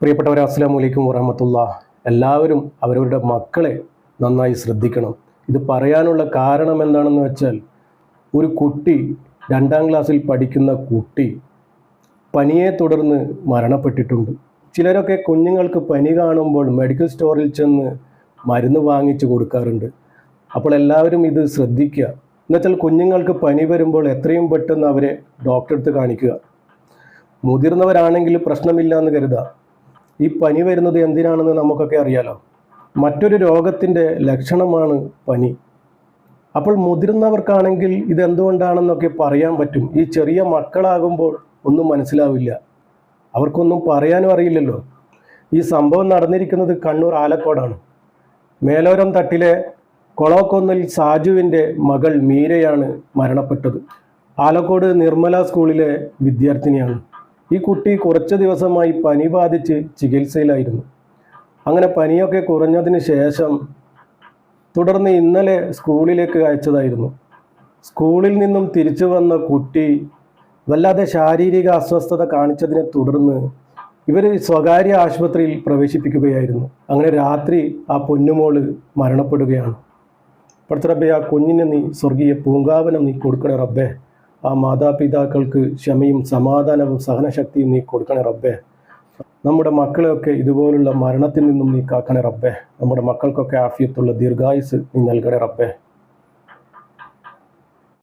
പ്രിയപ്പെട്ടവരെ അസ്സാം വലൈക്കും വറഹമത്തുള്ള. എല്ലാവരും അവരവരുടെ മക്കളെ നന്നായി ശ്രദ്ധിക്കണം. ഇത് പറയാനുള്ള കാരണം എന്താണെന്ന് വെച്ചാൽ ഒരു കുട്ടി രണ്ടാം ക്ലാസ്സിൽ പഠിക്കുന്ന കുട്ടി പനിയെ തുടർന്ന് മരണപ്പെട്ടിട്ടുണ്ട്. ചിലരൊക്കെ കുഞ്ഞുങ്ങൾക്ക് പനി കാണുമ്പോൾ മെഡിക്കൽ സ്റ്റോറിൽ ചെന്ന് മരുന്ന് വാങ്ങിച്ചു കൊടുക്കാറുണ്ട്. അപ്പോൾ എല്ലാവരും ഇത് ശ്രദ്ധിക്കുക. എന്നുവെച്ചാൽ കുഞ്ഞുങ്ങൾക്ക് പനി വരുമ്പോൾ എത്രയും പെട്ടെന്ന് അവരെ ഡോക്ടറെ അടുത്ത് കാണിക്കുക. മുതിർന്നവരാണെങ്കിൽ പ്രശ്നമില്ല എന്ന് കരുതാം ഈ പനി വരുന്നത് എന്തിനാണെന്ന് നമുക്കൊക്കെ അറിയാലോ. മറ്റൊരു രോഗത്തിന്റെ ലക്ഷണമാണ് പനി. അപ്പോൾ മുതിർന്നവർക്കാണെങ്കിൽ ഇതെന്തുകൊണ്ടാണെന്നൊക്കെ പറയാൻ പറ്റും. ഈ ചെറിയ മക്കളാകുമ്പോൾ ഒന്നും മനസ്സിലാവില്ല. അവർക്കൊന്നും പറയാനും അറിയില്ലല്ലോ. ഈ സംഭവം നടന്നിരിക്കുന്നത് കണ്ണൂർ ആലക്കോടാണ്. മേലോരം തട്ടിലെ കൊളോക്കൊന്നിൽ സാജുവിന്റെ മകൾ മീരയാണ് മരണപ്പെട്ടത്. ആലക്കോട് നിർമ്മല സ്കൂളിലെ വിദ്യാർത്ഥിനിയാണ്. ഈ കുട്ടി കുറച്ച് ദിവസമായി പനി ബാധിച്ച് ചികിത്സയിലായിരുന്നു. അങ്ങനെ പനിയൊക്കെ കുറഞ്ഞതിന് ശേഷം തുടർന്ന് ഇന്നലെ സ്കൂളിലേക്ക് അയച്ചതായിരുന്നു. സ്കൂളിൽ നിന്നും തിരിച്ചു വന്ന കുട്ടി വല്ലാതെ ശാരീരിക അസ്വസ്ഥത കാണിച്ചതിനെ തുടർന്ന് ഇവർ സ്വകാര്യ ആശുപത്രിയിൽ പ്രവേശിപ്പിക്കുകയായിരുന്നു. അങ്ങനെ രാത്രി ആ പൊന്നുമോൾ മരണപ്പെടുകയാണ്. റബ്ബെ ആ കുഞ്ഞിന് നീ സ്വർഗീയ പൂങ്കാവനം നീ കൊടുക്കണേ റബ്ബേ. ആ മാതാപിതാക്കൾക്ക് ക്ഷമയും സമാധാനവും സഹനശക്തിയും നീ കൊടുക്കണേ റബ്ബേ. നമ്മുടെ മക്കളെയൊക്കെ ഇതുപോലുള്ള മരണത്തിൽ നിന്നും നീ കാക്കണേ റബ്ബേ. നമ്മുടെ മക്കൾക്കൊക്കെ ആഫിയത്തുള്ള ദീർഘായുസ് നീ നൽകണേ റബ്ബേ.